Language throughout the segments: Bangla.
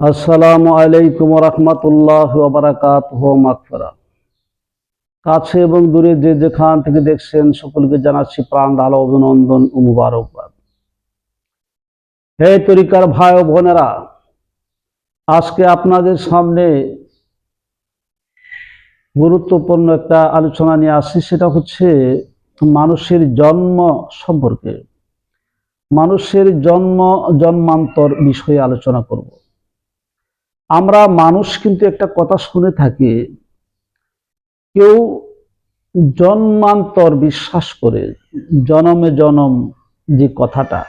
আসসালামু আলাইকুম রহমতুল্লাহ বারাকাত মাগফিরা কাছে এবং দূরে যে যেখান থেকে দেখছেন সকলকে জানাচ্ছি প্রাণ ঢালো অভিনন্দন ও মুবারকবাদ। হে তরিকার ভাই ও বোনেরা, আজকে আপনাদের সামনে গুরুত্বপূর্ণ একটা আলোচনা নিয়ে আসছি, সেটা হচ্ছে মানুষের জন্ম সম্পর্কে। মানুষের জন্ম জন্মান্তর বিষয়ে আলোচনা করব। আমরা মানুষ কিন্তু একটা কথা শুনে থাকি, কেউ জন্মান্তর বিশ্বাস করে, জনমে জনম যে কথাটা,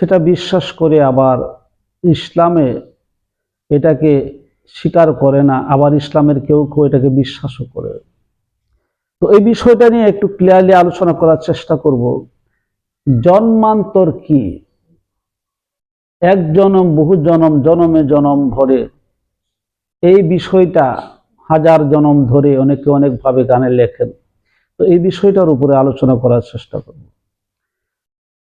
সেটা বিশ্বাস করে আবার ইসলামে এটাকে স্বীকার করে না, আবার ইসলামের কেউ কেউ এটাকে বিশ্বাসও করে। তো এই বিষয়টা নিয়ে একটু ক্লিয়ারলি আলোচনা করার চেষ্টা করব, জন্মান্তর কি? এক জনম, বহু জনম, জনমে জনম ধরে। এই বিষয়টা হাজার জনম ধরে অনেকে অনেকভাবে গানে লেখেন। তো এই বিষয়টার উপরে আলোচনা করার চেষ্টা করব।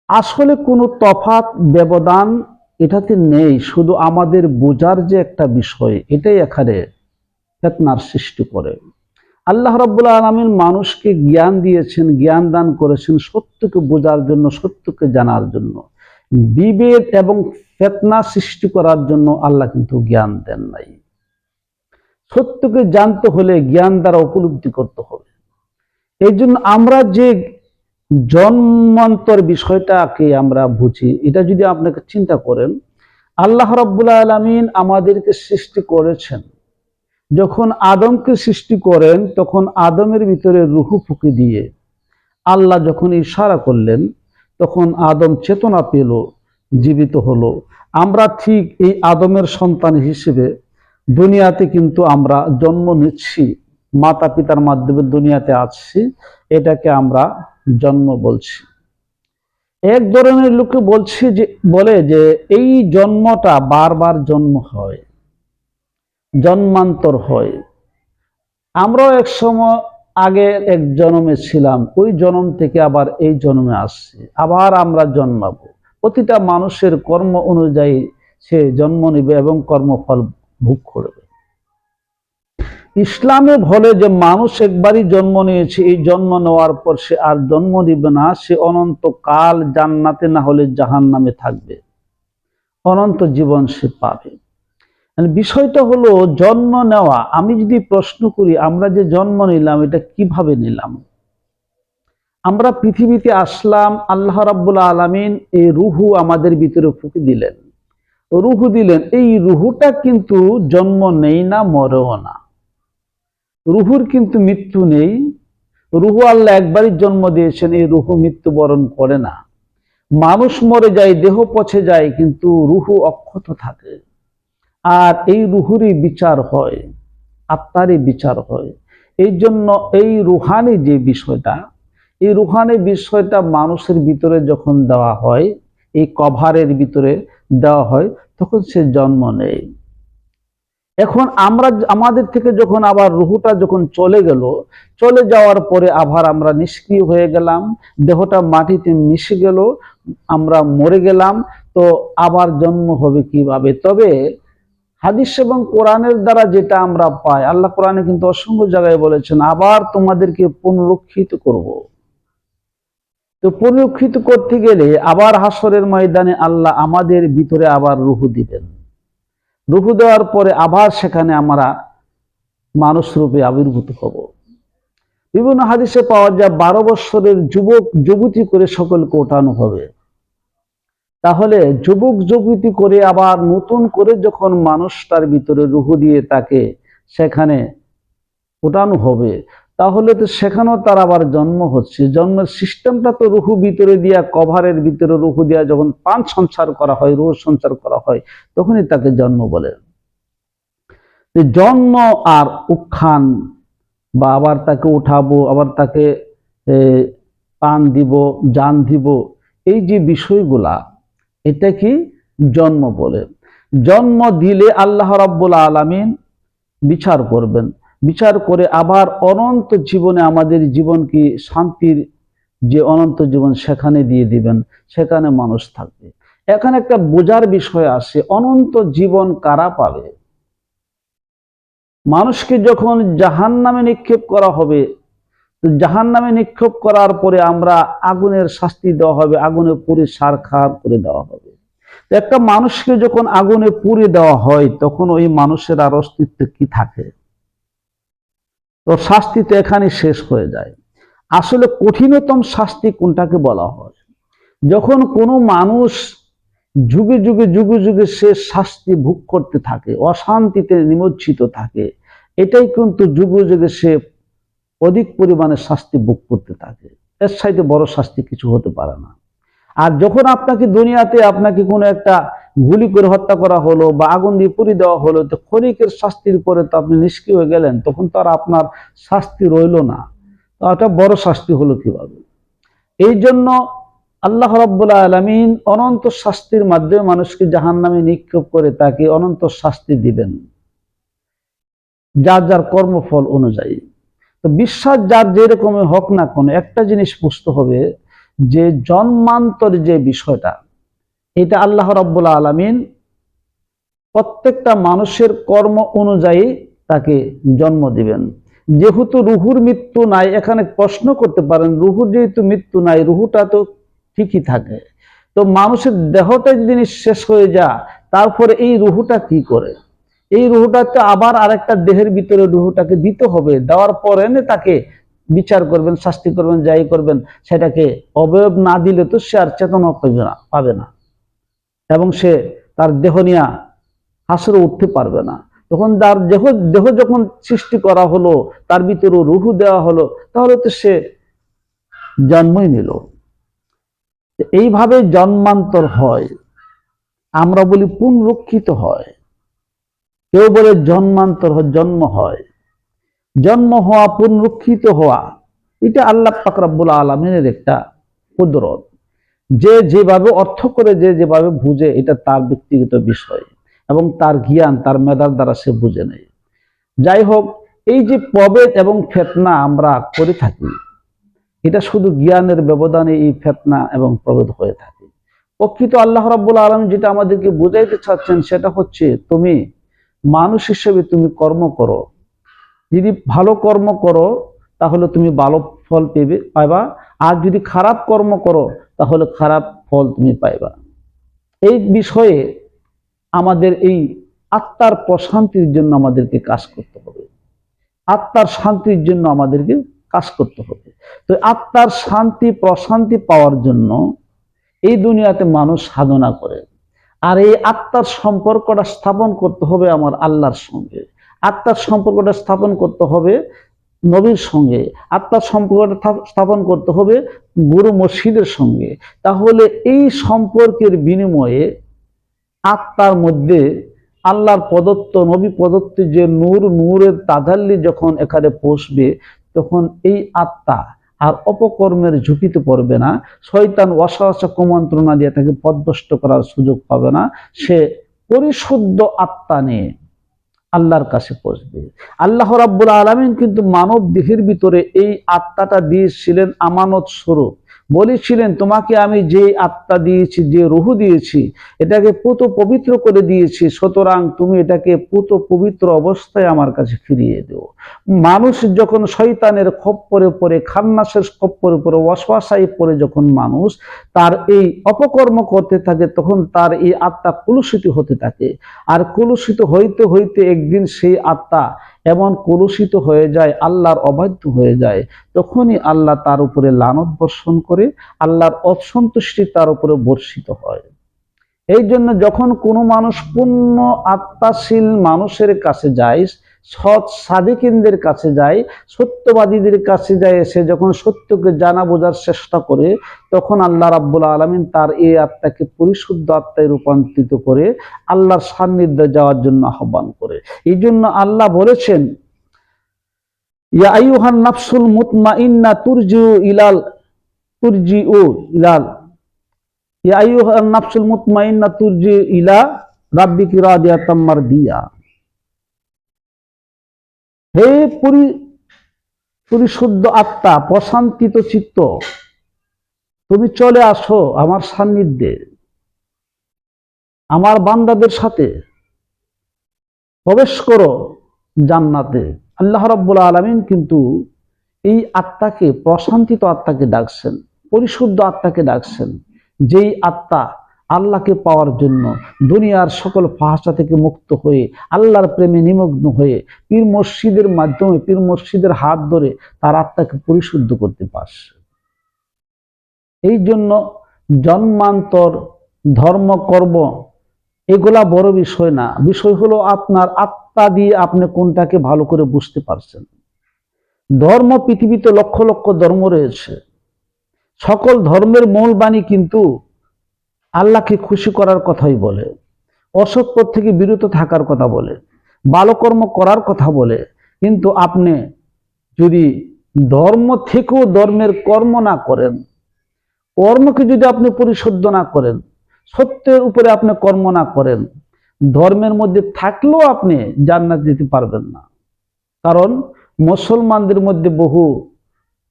আসলে কোনো তফাত ব্যবধান এটাতে নেই, শুধু আমাদের বোঝার যে একটা বিষয়, এটাই এখানে ফেতনার সৃষ্টি করে। আল্লাহ রব্বুল আলমিন মানুষকে জ্ঞান দিয়েছেন, জ্ঞান দান করেছেন সত্যকে বোঝার জন্য, সত্যকে জানার জন্য। বিভেদ এবং ফেতনা সৃষ্টি করার জন্য আল্লাহ কিন্তু জ্ঞান দেন নাই। সত্যকে জানতে হলে জ্ঞান দ্বারা উপলব্ধি করতে হবে। এই জন্য আমরা যে জন্মান্তর বিষয়টাকে আমরা বুঝি, এটা যদি আপনাকে চিন্তা করেন, আল্লাহ রব্বুল্লা আলমিন আমাদেরকে সৃষ্টি করেছেন। যখন আদমকে সৃষ্টি করেন, তখন আদমের ভিতরে রুহু ফুকে দিয়ে আল্লাহ যখন ইশারা করলেন তখন আদম চেতনা পেল, জীবিত হলো। আমরা ঠিক এই আদমের সন্তান হিসেবে দুনিয়াতে কিন্তু আমরা জন্ম নিচ্ছি মাতা পিতার মাধ্যমে দুনিয়াতে আসছি, এটাকে আমরা জন্ম বলছি। এক ধরনের লোকে বলছে যে, বলে যে এই জন্মটা বারবার জন্ম হয়, জন্মান্তর হয়। আমরাও এক সময় আগে এক জন্মে ছিলাম, ওই জন্ম থেকে আবার এই জন্মে আসছি, আবার আমরা জন্মাবো। প্রতিটা মানুষের কর্ম অনুযায়ী সে জন্ম নিবে এবং কর্মফল ভোগ করবে। ইসলামে বলে যে, মানুষ একবারই জন্ম নিয়েছে, এই জন্ম নেওয়ার পর সে আর জন্ম দিবে না, সে অনন্ত কাল জান্নাতে না হলে জাহান নামে থাকবে। অনন্ত জীবন সে পাবে। মানে বিষয়টা হলো জন্ম নেওয়া। আমি যদি প্রশ্ন করি, আমরা যে জন্ম নিলাম, এটা কীভাবে নিলাম? আমরা পৃথিবীতে আসলাম, আল্লাহ রাব্বুল আলমিন এই রুহু আমাদের ভিতরে ফুকে দিলেন। রুহু দিলেন। এই রুহুটা কিন্তু জন্ম নেই না, মরেও না। রুহুর কিন্তু মৃত্যু নেই। রুহু আল্লাহ একবারই জন্ম দিয়েছেন, এই রুহু মৃত্যুবরণ করে না। মানুষ মরে যায়, দেহ পচে যায়, কিন্তু রুহু অক্ষত থাকে। আর এই রুহুরই বিচার হয়, আত্মারই বিচার হয়। এই জন্য এই রুহানি যে বিষয়টা, এই রুহানি বিষয়টা মানুষের ভিতরে যখন দেওয়া হয়, এই কভারের ভিতরে দেওয়া হয়, তখন সে জন্ম নেয়। এখন আমরা আমাদের থেকে যখন আবার রুহুটা যখন চলে গেল, চলে যাওয়ার পরে আবার আমরা নিষ্ক্রিয় হয়ে গেলাম, দেহটা মাটিতে মিশে গেল, আমরা মরে গেলাম, তো আবার জন্ম হবে কীভাবে? তবে হাদিস এবং কোরআনের দ্বারা যেটা আমরা পাই, আল্লাহ কোরআনে কিন্তু অসংখ্য জায়গায় বলেছেন, আবার তোমাদেরকে পুনরুক্ষিত করব। তো পুনরুক্ষিত করতে গেলে আবার হাসরের ময়দানে আল্লাহ আমাদের ভিতরে আবার রুহু দিবেন। রুহু দেওয়ার পরে আবার সেখানে আমরা মানুষ রূপে আবির্ভূত হব। বিভিন্ন হাদিসে পাওয়া যায়, বারো বৎসরের যুবক, যুবতী করে সকলকে ওঠানো হবে। তাহলে যুবক যুবতী করে আবার নতুন করে যখন মানুষ তার ভিতরে রুহু দিয়ে তাকে সেখানে ওঠানো হবে, তাহলে তো সেখানেও তার আবার জন্ম হচ্ছে। জন্মের সিস্টেমটা তো রুহু ভিতরে দিয়া, কভারের ভিতরে রুহু দিয়া যখন পান সঞ্চার করা হয়, রুহ সঞ্চার করা হয়, তখনই তাকে জন্ম বলে। জন্ম আর উত্থান, বা আবার তাকে উঠাবো, আবার তাকে পান দিব, জান দিব, এই যে বিষয়গুলা এটা কি? জন্ম বলে। জন্ম দিলে আল্লাহ রাব্বুল আলামিন বিচার করবেন। বিচার করে আবার অনন্ত জীবনে আমাদের জীবন কি শান্তির যে অনন্ত জীবন সেখানে দিয়ে দিবেন, সেখানে মানুষ থাকবে। এখানে একটা বোঝার বিষয় আসে, অনন্ত জীবন কারা পাবে? মানুষকে যখন জাহান নামে নিক্ষেপ করা হবে জাহান নামে নিক্ষেপ করার পরে আমরা আগুনের শাস্তি দেওয়া হবে, আগুনে পুড়ে সার খার করে দেওয়া হবে। একটা মানুষকে যখন আগুনে পুড়ে দেওয়া হয়, তখন ওই মানুষের আর অস্তিত্ব কি থাকে? তো শাস্তি তো এখানে শেষ হয়ে যায়। আসলে কঠিনতম শাস্তি কোনটাকে বলা হয়? যখন কোনো মানুষ যুগে যুগে যুগে যুগে সে শাস্তি ভোগ করতে থাকে, অশান্তিতে নিমজ্জিত থাকে, এটাই কিন্তু যুগে যুগে সে অধিক পরিমাণে শাস্তি ভোগ করতে থাকে। এর সাইতে বড় শাস্তি কিছু হতে পারে না। আর যখন আপনাকে দুনিয়াতে আপনাকে কোনো একটা গুলি করে হত্যা করা হলো বা আগুন দিয়ে পুড়ি দেওয়া হলো, তো ক্ষণিকের শাস্তির পরে তো আপনি নিষ্ক্রিয় হয়ে গেলেন, তখন তো আর আপনার শাস্তি রইল না। তো এটা বড় শাস্তি হলো কীভাবে? এই জন্য আল্লাহ রাব্বুল আলমিন অনন্ত শাস্তির মাধ্যমে মানুষকে জাহান নামে নিক্ষেপ করে তাকে অনন্ত শাস্তি দিবেন। যার যার কর্মফল অনুযায়ী। তো বিশ্বাস যার যেরকমই হোক না কোনো, একটা জিনিস বুঝতে হবে যে জন্মান্তর যে বিষয়টা, এটা আল্লাহ রাব্বুল আলমিন প্রত্যেকটা মানুষের কর্ম অনুযায়ী তাকে জন্ম দিবেন। যেহেতু রুহুর মৃত্যু নাই, এখানে প্রশ্ন করতে পারেন, রুহুর যেহেতু মৃত্যু নাই, রুহুটা তো ঠিকই থাকে। তো মানুষের দেহটা যদি শেষ হয়ে যা তারপরে এই রুহুটা কি করে? এই রুহুটাতে আবার আরেকটা দেহের ভিতরে রুহুটাকে দিতে হবে। দেওয়ার পরে তাকে বিচার করবেন, শাস্তি করবেন, যাই করবেন, সেটাকে অবয়ব না দিলে তো সে আর চেতনা পাবে না পাবে না। এবং সে তার দেহ নিয়ে হাসরে উঠতে পারবে না। তখন তার দেহ দেহ যখন সৃষ্টি করা হলো, তার ভিতরে রুহু দেওয়া হলো, তাহলে তো সে জন্মই নিল। এইভাবে জন্মান্তর হয়। আমরা বলি পুনরক্ষিত হয়। কেউ বলে জন্মান্তর জন্ম হয়। জন্ম হওয়া পুনরুক্ষিত হওয়া, এটা আল্লাহ পাকরাবুল আলমিনের একটা কুদরত। যে যেভাবে অর্থ করে, যে যেভাবে বুঝে, এটা তার ব্যক্তিগত বিষয় এবং তার জ্ঞান, তার মেধার দ্বারা সে বুঝে নেয়। যাই হোক, এই যে প্রবেদ এবং ফেতনা আমরা করে থাকি, এটা শুধু জ্ঞানের ব্যবধানে এই ফেতনা এবং প্রভেদ হয়ে থাকে। প্রকৃত আল্লাহ রাব্বুল আলম যেটা আমাদেরকে বুঝাইতে চাচ্ছেন, সেটা হচ্ছে তুমি মানুষ হিসেবে তুমি কর্ম করো। যদি ভালো কর্ম করো, তাহলে তুমি ভালো ফল পেবে, পাইবা। আর যদি খারাপ কর্ম করো, তাহলে খারাপ ফল তুমি পাইবা। এই বিষয়ে আমাদের এই আত্মার প্রশান্তির জন্য আমাদেরকে কাজ করতে হবে। আত্মার শান্তির জন্য আমাদেরকে কাজ করতে হবে। তো আত্মার শান্তি, প্রশান্তি পাওয়ার জন্য এই দুনিয়াতে মানুষ সাধনা করে। আর এই আত্মার সম্পর্কটা স্থাপন করতে হবে আমার আল্লাহর সঙ্গে। আত্মার সম্পর্কটা স্থাপন করতে হবে নবীর সঙ্গে। আত্মার সম্পর্কটা স্থাপন করতে হবে গুরু মসজিদের সঙ্গে। তাহলে এই সম্পর্কের বিনিময়ে আত্মার মধ্যে আল্লাহর প্রদত্ত, নবী প্রদত্ত যে নূর, নূরের তাদাল্লি যখন এখানে পৌঁছবে তখন এই আত্মা আর অপকর্মের ঝুঁকিতে পড়বে না। শয়তান অসহসা কুমন্ত্রণা দিয়ে তাকে পদভস্ত করার সুযোগ পাবে না। সে পরিশুদ্ধ আত্মা নিয়ে আল্লাহর কাছে পৌঁছবে। আল্লাহ রাব্বুল আলমিন কিন্তু মানব দেহের ভিতরে এই আত্মাটা দিয়েছিলেন আমানত স্বরূপ। বলেছিলেন, তোমাকে আমি যে আত্মা দিয়েছি, যে রুহু দিয়েছি, এটাকে পুত পবিত্র করে দিয়েছি, সুতরাং তুমি এটাকে পুত পবিত্র অবস্থায় আমার কাছে ফিরিয়ে দেও। মানুষ যখন শৈতানের খপ্পরে পরে খান্নাসের খপ্পরে পরে ওয়াসওয়াসাই পরে যখন মানুষ, তার এই অপকর্ম করতে থাকে, তখন তার এই আত্মা কুলুষিত হতে থাকে। আর কুলুষিত হইতে হইতে একদিন সেই আত্মা এমন কলুষিত হয়ে যায়, আল্লাহর অবাধ্য হয়ে যায়, তখনই আল্লাহ তার উপরে লানত বর্ষণ করে, আল্লাহর অসন্তুষ্টি তার উপরে বর্ষিত হয়। এই জন্য যখন কোনো মানুষ পূর্ণ আত্মাশীল মানুষের কাছে যায় সৎ সাদিকিনদের কাছে যায়, সত্যবাদীদের কাছে যায়, সে যখন সত্যকে জানা বোঝার চেষ্টা করে, তখন আল্লাহ রাব্বুল আলমিন তার এই আত্মাকে পরিশুদ্ধ আত্মায় রূপান্তরিত করে আল্লাহর সান্নিধ্যে যাওয়ার জন্য আহ্বান করে। এই জন্য আল্লাহ বলেছেন, ইয়া আইয়ুহান নাফসুল মুতমাইন্না তুরজিউ ইলাল তুরজিউ ইলাল। ইয়া আইয়ুহান নাফসুল মুতমাইন্না তুরজিউ ইলা রাব্বিকি রাদিয়াতাম মারদিয়া। হে পরি, পরিশুদ্ধ আত্মা, প্রশান্তিত চিত্ত, তুমি চলে আসো আমার সান্নিধ্যে। আমার বান্দাদের সাথে প্রবেশ করো জান্নাতে। আল্লাহ রাব্বুল আলামিন কিন্তু এই আত্মাকে, প্রশান্তিত আত্মাকে ডাকছেন, পরিশুদ্ধ আত্মাকে ডাকছেন। যেই আত্মা আল্লাহকে পাওয়ার জন্য দুনিয়ার সকল ফাহাসা থেকে মুক্ত হয়ে আল্লাহর প্রেমে নিমগ্ন হয়ে পীর মসজিদের মাধ্যমে পীর মসজিদের হাত ধরে তার আত্মাকে পরিশুদ্ধ করতে পারছে। এই জন্য জন্মান্তর ধর্ম কর্ম এগুলা বড় বিষয় না। বিষয় হলো আপনার আত্মা দিয়ে আপনি কোনটাকে ভালো করে বুঝতে পারছেন। ধর্ম পৃথিবীতে লক্ষ লক্ষ ধর্ম রয়েছে। সকল ধর্মের মূল বাণী কিন্তু আল্লাহকে খুশি করার কথাই বলে, অসৎ থেকে বিরত থাকার কথা বলে ভালো কর্ম করার কথা বলে। কিন্তু আপনি যদি ধর্ম থেকেও ধর্মের কর্ম না করেন, কর্মকে যদি আপনি পরিশুদ্ধ না করেন, সত্যের উপরে আপনি কর্ম না করেন, ধর্মের মধ্যে থাকলেও আপনি জান্নাত দিতে পারবেন না। কারণ মুসলমানদের মধ্যে বহু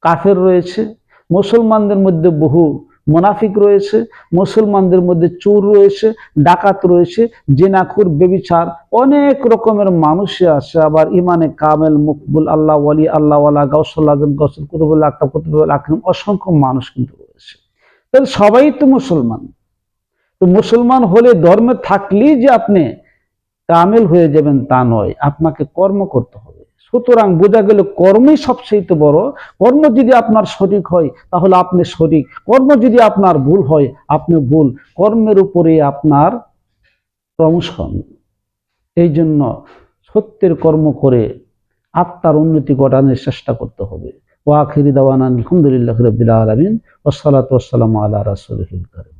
কাফের রয়েছে, মুসলমানদের মধ্যে বহু মোনাফিক রয়েছে, মুসলমানদের মধ্যে চোর রয়েছে, ডাকাত রয়েছে জেনাকুর বেবিচার, অনেক রকমের মানুষই আছে। আবার ইমানে কামেল, মুকবুল, আল্লাহ ওয়ালি, আল্লাহ গৌসল আজম গৌসল কুতুবুল্লাহ আক্তাব কুতুবুল আকরম অসংখ্য মানুষ কিন্তু রয়েছে। তাহলে সবাই তো মুসলমান। তো মুসলমান হলে ধর্মে থাকলেই যে আপনি কামেল হয়ে যাবেন তা নয়, আপনাকে কর্ম করতে হবে। সুতরাং বোঝা গেল কর্মই সবচেয়ে বড়। কর্ম যদি আপনার সঠিক হয়, তাহলে আপনি সঠিক। কর্ম যদি আপনার ভুল হয় আপনি ভুল। কর্মের উপরে আপনার প্রমোশন। এই জন্য সত্যের কর্ম করে আত্মার উন্নতি ঘটানোর চেষ্টা করতে হবে। ওয়াখিরি দাওয়ান আলহামদুলিল্লাহ রবিল আলমিন। ওসালাত ওসালাম আল্লাহ রাসুল